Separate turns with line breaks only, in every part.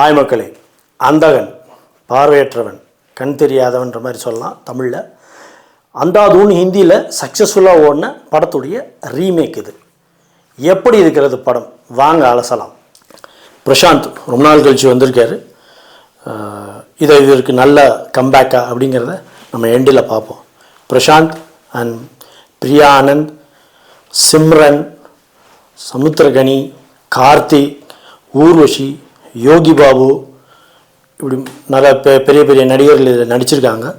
ஆய் மக்களே அந்தகன் பார்வையற்றவன் கண் தெரியாதவன்ற மாதிரி சொல்லலாம் தமிழில். அந்தாதூன் ஹிந்தியில் சக்ஸஸ்ஃபுல்லாக ஓடின படத்துடைய ரீமேக் இது. எப்படி இருக்கிறது படம்? வாங்க அலசலாம். பிரசாந்த் ரொம்ப நாள் கழித்து வந்திருக்காரு. இதை இதற்கு நல்ல கம்பேக்கா அப்படிங்கிறத நம்ம எண்டில் பார்ப்போம். பிரசாந்த் அண்ட் பிரியா ஆனந்த் சிம்ரன் சமுத்திரகனி கார்த்திக் ஊர்வஷி யோகி பாபு இப்படி நல்ல பெ- பெரிய பெரிய நடிகர்கள் இதில் நடிச்சிருக்காங்க.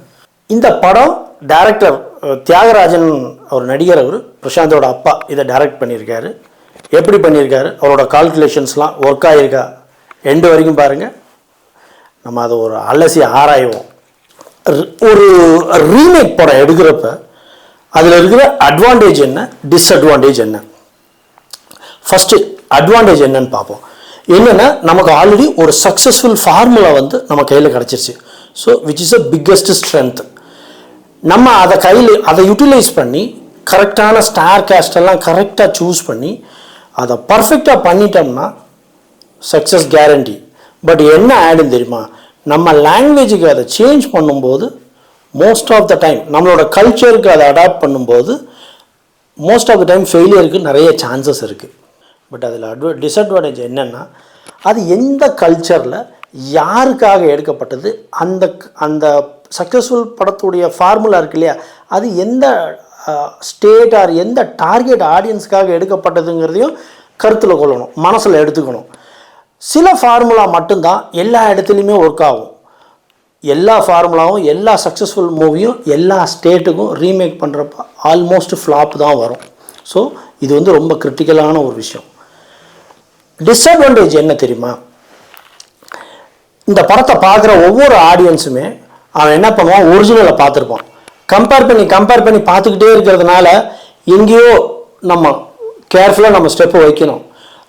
இந்த படம் டைரக்டர் தியாகராஜன் அவர் நடிகர் அவர் பிரசாந்தோட அப்பா இதை டைரக்ட் பண்ணியிருக்காரு. எப்படி பண்ணியிருக்காரு? அவரோட கால்குலேஷன்ஸ்லாம் ஒர்க் ஆகிருக்கா எண்டு வரைக்கும் பாருங்கள் நம்ம அதை ஒரு அலசி ஆராய்வோம். ஒரு ரீமேக் படம் எடுக்கிறப்ப அதில் இருக்கிற அட்வான்டேஜ் என்ன டிஸ்அட்வான்டேஜ் என்ன? ஃபஸ்ட்டு அட்வான்டேஜ் என்னன்னு பார்ப்போம். என்னென்னா நமக்கு ஆல்ரெடி ஒரு சக்ஸஸ்ஃபுல் ஃபார்முலா வந்து நம்ம கையில் கிடச்சிருச்சு. So which is a biggest strength நம்ம அதை கையில் அதை யூட்டிலைஸ் பண்ணி கரெக்டான ஸ்டார் கேஸ்ட் எல்லாம் கரெக்டாக சூஸ் பண்ணி அதை பர்ஃபெக்டாக பண்ணிட்டோம்னா சக்ஸஸ் கேரண்டி பட் என்ன ஆடுன்னு தெரியுமா? நம்ம லாங்குவேஜுக்கு அதை சேஞ்ச் பண்ணும்போது மோஸ்ட் ஆஃப் த டைம் நம்மளோட கல்ச்சருக்கு அதை அடாப்ட் பண்ணும்போது மோஸ்ட் ஆஃப் த டைம் ஃபெயிலியருக்கு நிறைய சான்சஸ் இருக்குது பட் அதில் அட்வ டிஸ்அட்வான்டேஜ் என்னென்னா அது எந்த கல்ச்சரில் யாருக்காக எடுக்கப்பட்டது அந்த அந்த சக்ஸஸ்ஃபுல் படத்துடைய ஃபார்முலா இருக்கு இல்லையா அது எந்த ஸ்டேட் ஆர் எந்த டார்கெட் ஆடியன்ஸ்க்காக எடுக்கப்பட்டதுங்கிறதையும் கருத்தில் கொள்ளணும் மனசில் எடுத்துக்கணும். சில ஃபார்முலா மட்டும்தான் எல்லா இடத்துலையுமே ஒர்க் ஆகும். எல்லா ஃபார்முலாவும் எல்லா சக்ஸஸ்ஃபுல் மூவியும் எல்லா ஸ்டேட்டுக்கும் ரீமேக் பண்ணுறப்ப ஆல்மோஸ்ட் ஃப்ளாப் தான் வரும். ஸோ இது வந்து ரொம்ப கிரிட்டிக்கலான ஒரு விஷயம். டிஸ்அட்வான்டேஜ் என்ன தெரியுமா? இந்த படத்தை பார்க்குற ஒவ்வொரு ஆடியன்ஸுமே அவன் என்ன பண்ணுவான்? ஒரிஜினலை பார்த்துருப்பான். கம்பேர் பண்ணி கம்பேர் பண்ணி பார்த்துக்கிட்டே இருக்கிறதுனால எங்கேயோ நம்ம கேர்ஃபுல்லாக நம்ம ஸ்டெப்பு வைக்கணும்.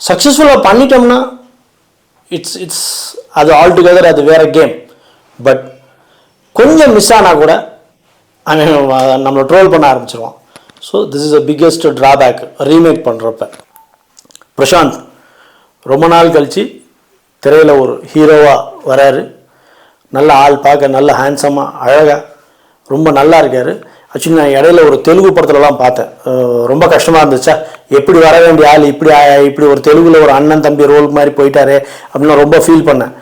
சக்ஸஸ்ஃபுல்லாக பண்ணிட்டோம்னா இட்ஸ் இட்ஸ் அது ஆல் டுகெதர் அது வேற கேம் பட் கொஞ்சம் மிஸ் ஆனால் கூட அவன் நம்மளை ட்ரோல் பண்ண ஆரம்பிச்சிருவான். So this is a biggest drawback remake பண்ணுறப்ப பிரசாந்த் ரொம்ப நாள் கழித்து திரையில் ஒரு ஹீரோவாக வராரு. நல்ல ஆள் பார்க்க நல்ல ஹேண்ட்ஸமாக அழகாக ரொம்ப நல்லா இருக்கார். ஆக்சுவலி நான் இடையில ஒரு தெலுங்கு படத்துலலாம் பார்த்தேன். ரொம்ப கஷ்டமாக இருந்துச்சா? எப்படி வர வேண்டிய ஆள் இப்படி ஆ- இப்படி ஒரு தெலுங்கில் ஒரு அண்ணன் தம்பி ரோல் மாதிரி போயிட்டாரு அப்படின்னு ரொம்ப ஃபீல் பண்ணேன்.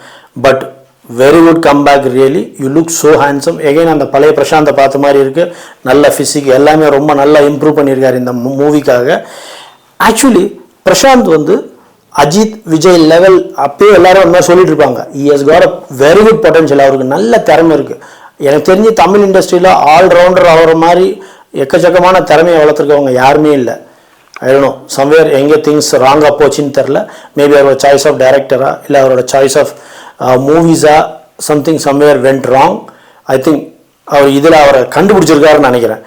But very good come back really you look so handsome again அந்த பழைய பிரசாந்தை பார்த்த மாதிரி இருக்குது நல்ல ஃபிசிக் எல்லாமே ரொம்ப நல்லா இம்ப்ரூவ் பண்ணியிருக்காரு இந்த மூவிக்காக ஆக்சுவலி பிரசாந்த் வந்து அஜித் விஜய் லெவல் அப்பயே எல்லாரும் அந்த மாதிரி சொல்லிட்டு இருப்பாங்க he's got a very good potential அவருக்கு நல்ல திறமை இருக்குது எனக்கு தெரிஞ்சு தமிழ் இண்டஸ்ட்ரியில் ஆல்ரவுண்டர் ஆகிற மாதிரி எக்கச்சக்கமான திறமையை வளர்த்துருக்கவங்க யாருமே இல்லை. ஐடனோ சம்வேர் எங்கே திங்ஸ் ராங்காக போச்சுன்னு தெரில மேபி அவரோட சாய்ஸ் ஆஃப் டைரக்டரா இல்லை அவரோட choice of மூவிஸா something somewhere went wrong I think அவர் இதில் அவரை கண்டுபிடிச்சிருக்காருன்னு நினைக்கிறேன்.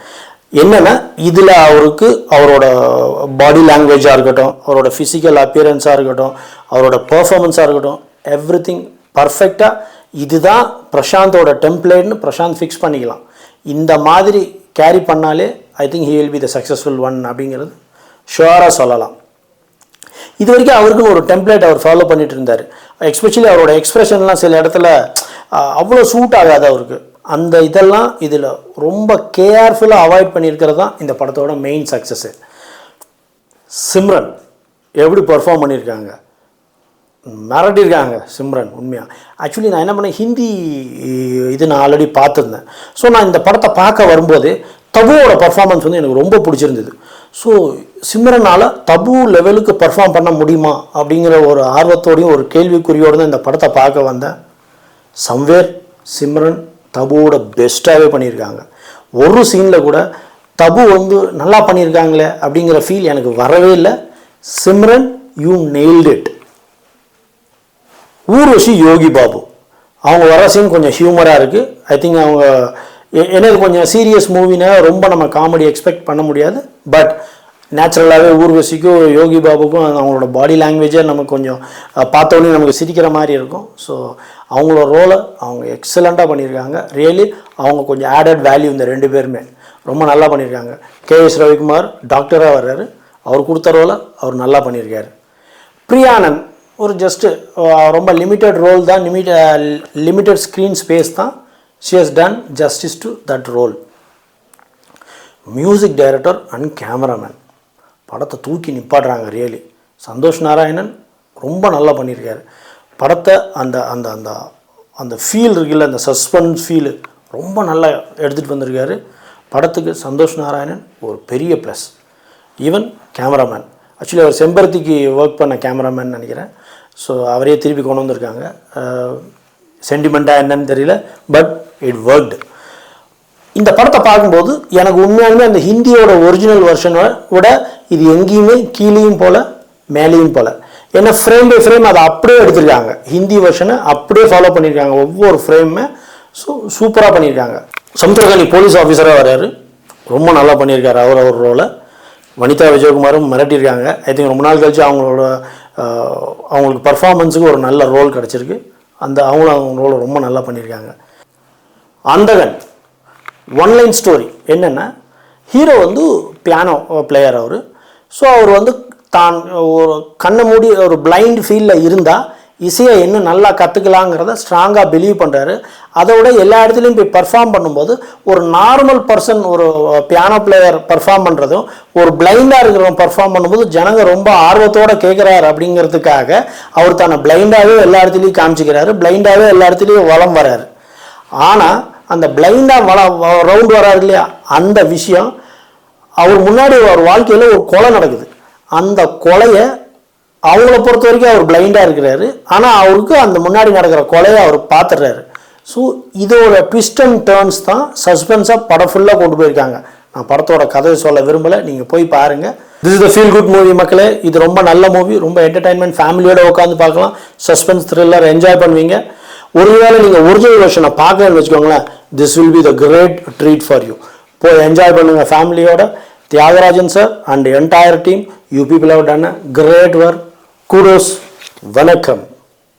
என்னென்னா இதில் அவருக்கு அவரோட பாடி லாங்குவேஜாக இருக்கட்டும் அவரோட ஃபிசிக்கல் அப்பியரன்ஸாக இருக்கட்டும் அவரோட பர்ஃபாமன்ஸாக இருக்கட்டும் எவ்ரி திங் பர்ஃபெக்டாக இதுதான் பிரசாந்தோட டெம்ப்ளேட்னு பிரசாந்த் ஃபிக்ஸ் பண்ணிக்கலாம். இந்த மாதிரி கேரி பண்ணாலே I think he will be the successful one அப்படிங்கிறது ஷுவராக சொல்லலாம். இது வரைக்கும் அவருக்குன்னு ஒரு டெம்ப்ளேட் அவர் ஃபாலோ பண்ணிட்டு இருந்தார். எஸ்பெஷலி அவரோட எக்ஸ்பிரஷன்லாம் சில இடத்துல அவ்வளோ சூட் ஆகாது அவருக்கு. அந்த இதெல்லாம் இதில் ரொம்ப கேர்ஃபுல்லாக அவாய்ட் பண்ணியிருக்கிறது தான் இந்த படத்தோட மெயின் சக்ஸஸ்ஸு சிம்ரன் எப்படி பர்ஃபார்ம் பண்ணியிருக்காங்க? மிரட்டியிருக்காங்க சிம்ரன் உண்மையாக ஆக்சுவலி நான் என்ன பண்ணேன்? ஹிந்தி இது நான் ஆல்ரெடி பார்த்துருந்தேன். ஸோ நான் இந்த படத்தை பார்க்க வரும்போது தபுவோட பர்ஃபார்மன்ஸ் வந்து எனக்கு ரொம்ப பிடிச்சிருந்தது. ஸோ சிம்ரனால் தபு லெவலுக்கு பர்ஃபார்ம் பண்ண முடியுமா? அப்படிங்கிற ஒரு ஆர்வத்தோடையும் ஒரு கேள்விக்குறியோடு தான் இந்த படத்தை பார்க்க வந்தேன். சம்வேர் சிம்ரன் தபுவோட பெஸ்ட்டாகவே பண்ணியிருக்காங்க. ஒரு சீனில் கூட தபு வந்து நல்லா பண்ணியிருக்காங்களே அப்படிங்கிற ஃபீல் எனக்கு வரவே இல்லை. Simran you nailed it Urvashi Yogi Babu. அவங்க வர சீன் கொஞ்சம் ஹியூமராக இருக்குது ஐ திங்க் அவங்க எ- எனக்கு கொஞ்சம் சீரியஸ் மூவினா ரொம்ப நம்ம காமெடி எக்ஸ்பெக்ட் பண்ண முடியாது. பட் நேச்சுரலாகவே ஊர்வசிக்கும் யோகி பாபுக்கும் அவங்களோட பாடி லாங்குவேஜே நமக்கு கொஞ்சம் பார்த்தோன்னே நமக்கு சிரிக்கிற மாதிரி இருக்கும். ஸோ அவங்களோட ரோலை அவங்க எக்ஸலண்ட்டாக பண்ணியிருக்காங்க. ரியலி அவங்க கொஞ்சம் ஆடட் வேல்யூ இந்த ரெண்டு பேருமே. ரொம்ப நல்லா பண்ணியிருக்காங்க. கே எஸ் ரவிக்குமார் டாக்டராக வர்றாரு. அவர் கொடுத்த ரோலை அவர் நல்லா பண்ணியிருக்காரு. பிரியானந்த் ஒரு ஜஸ்ட்டு ரொம்ப லிமிட்டட் ரோல் தான் லிமிட் லிமிட்டட் ஸ்க்ரீன் ஸ்பேஸ் தான் she has done justice to that role music director and cameraman படத்தை தூக்கி நிப்பாடுறாங்க ரியலி சந்தோஷ் நாராயணன் ரொம்ப நல்லா பண்ணியிருக்காரு. படத்தை அந்த அந்த அந்த அந்த ஃபீல் இருக்குல்ல அந்த சஸ்பென்ஸ் ஃபீலு ரொம்ப நல்லா எடுத்துகிட்டு வந்திருக்காரு. படத்துக்கு சந்தோஷ் நாராயணன் ஒரு பெரிய ப்ளஸ் ஈவன் கேமராமேன் ஆக்சுவலி அவர் செம்பருத்திக்கு ஒர்க் பண்ண கேமராமேன் நினைக்கிறேன். ஸோ அவரே திருப்பி கொண்டு வந்திருக்காங்க. சென்டிமெண்ட்டாக என்னன்னு தெரியல பட் இட் ஒர்க்டு இந்த படத்தை பார்க்கும்போது எனக்கு உண்மையாலுமே அந்த ஹிந்தியோட ஒரிஜினல் வெர்ஷனை விட இது எங்கேயுமே கீழேயும் போல மேலேயும் போல். ஏன்னா ஃப்ரேம் பை ஃப்ரேம் அதை அப்படியே எடுத்திருக்காங்க. ஹிந்தி வெர்ஷனை அப்படியே ஃபாலோ பண்ணியிருக்காங்க ஒவ்வொரு ஃப்ரேமுமே ஸோ சூப்பராக பண்ணியிருக்காங்க சமுத்திரகாணி போலீஸ் ஆஃபீஸராக வர்றாரு. ரொம்ப நல்லா பண்ணியிருக்காரு அவர் அவர் ரோலை வனிதா விஜயகுமாரும் மிரட்டியிருக்காங்க ஐ திங்க் ரொம்ப நாள் கழிச்சு அவங்களோட அவங்களுக்கு பர்ஃபார்மன்ஸுக்கு ஒரு நல்ல ரோல் கிடச்சிருக்கு. அந்த அவங்களும் அவங்க ரோலை ரொம்ப நல்லா பண்ணியிருக்காங்க அந்தகன் ஒன்லைன் ஸ்டோரி என்னென்னா ஹீரோ வந்து பியானோ பிளேயர் அவர். ஸோ அவர் வந்து தான் ஒரு கண்ணை மூடி ஒரு பிளைண்ட் ஃபீல்டில் இருந்தால் இசையை இன்னும் நல்லா கற்றுக்கலாங்கிறத ஸ்ட்ராங்காக பிலீவ் பண்ணுறாரு அதோட எல்லா இடத்துலையும் போய் பர்ஃபார்ம் பண்ணும்போது ஒரு நார்மல் பர்சன் ஒரு பியானோ பிளேயர் பர்ஃபார்ம் பண்ணுறதும் ஒரு பிளைண்டாக இருக்கிறவங்க பர்ஃபார்ம் பண்ணும்போது ஜனங்க ரொம்ப ஆர்வத்தோட கேட்குறாரு அப்படிங்கிறதுக்காக அவர் தானே பிளைண்டாகவே எல்லா இடத்துலையும் காமிச்சிக்கிறாரு. பிளைண்டாகவே எல்லா இடத்துலையும் வளம் வராரு ஆனால் அந்த பிளைண்டாக வள ரவுண்ட் வராரு இல்லையா? அந்த விஷயம் அவர் முன்னாடி அவர் வாழ்க்கையில் ஒரு கொலை நடக்குது. அந்த கொலையை அவங்கள பொறுத்த வரைக்கும் அவர் பிளைண்டாக இருக்கிறாரு. ஆனால் அவருக்கு அந்த முன்னாடி நடக்கிற கொலையை அவர் பார்த்துடுறாரு ஸோ இதோட ட்விஸ்ட் அண்ட் டேர்ன்ஸ் தான் சஸ்பென்ஸாக படம் ஃபுல்லாக கொண்டு போயிருக்காங்க. நான் படத்தோட கதையை சொல்ல விரும்பலை. நீங்கள் போய் பாருங்கள் this is the feel good movie மக்களே. இது ரொம்ப நல்ல மூவி ரொம்ப என்டர்டைன்மெண்ட் ஃபேமிலியோட உட்காந்து பார்க்கலாம். சஸ்பென்ஸ் த்ரில்லர் என்ஜாய் பண்ணுவீங்க. ஒருவேளை நீங்கள் ஒரிஜினல் வெர்ஷனை பார்க்கலன்னு வச்சுக்கோங்களேன் this will be the great treat for you போய் என்ஜாய் பண்ணுங்கள் ஃபேமிலியோட Thiagarajan sir and entire team you people have done a great work kudos. வணக்கம்.